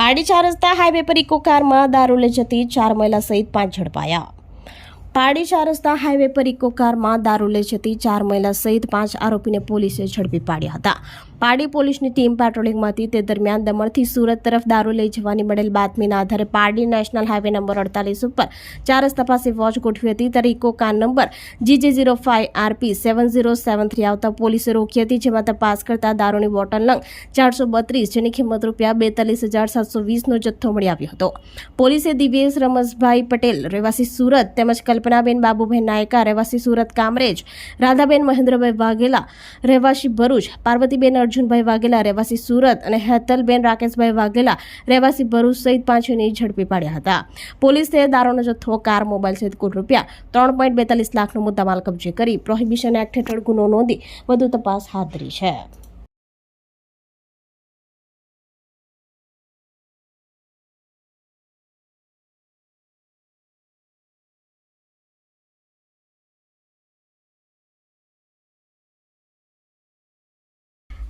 પારડી ચાર રસ્તા હાઈવે પર ઇકો કારમાં દારૂ લઈ જતી ચાર મહિલા સહિત પાંચ ઝડપાયા. ચાર રસ્તા હાઈવે પર ઇકો કારમાં દારૂ લઈ જતી ચાર મહિલા સહિત પાંચ આરોપીને પોલીસે ઝડપી પાડ્યા હતા. પારડી પોલીસની ટીમ પેટ્રોલિંગમાં તે દરમિયાન દમણથી સુરત તરફ દારૂ લઈ જવાની મળેલ બાતમીના આધારે પાડી નેશનલ હાઈવે નંબર અડતાલીસ ઉપર ચાર રસ્તા પાસે વોચ ગોઠવી હતી. ત્યારે Eeco car number GJ zero five RP seven zero seven three આવતા પોલીસે રોકી હતી, જેમાં તપાસ કરતા દારૂની બોટલ નંગ ચારસો બત્રીસ, જેની કિંમત રૂપિયા બેતાલીસ હજાર સાતસો વીસનો જથ્થો મળી આવ્યો હતો. પોલીસે દિવ્યેશ રમશભાઈ પટેલ, રહેવાસી સુરત તેમજ કલ્પનાબેન બાબુભાઈ નાયકા, રહેવાસી સુરત કામરેજ, રાધાબેન મહેન્દ્રભાઈ વાઘેલા, રહેવાસી ભરૂચ, પાર્વતીબેન અર્જુનભાઈ વાઘેલા, રહેવાસી સુરત અને હેતલબેન રાકેશભાઈ વાઘેલા, રહેવાસી ભરૂચ સહિત પાંચને ઝડપી પાડ્યા હતા. પોલીસે દારૂનો જથ્થો, કાર, મોબાઈલ સહિત કુલ રૂપિયા ત્રણ પોઈન્ટ બેતાલીસ લાખનો મુદ્દામાલ કબજે કરી પ્રોહિબિશન એક્ટ હેઠળ ગુનો નોંધી વધુ તપાસ હાથ ધરી છે.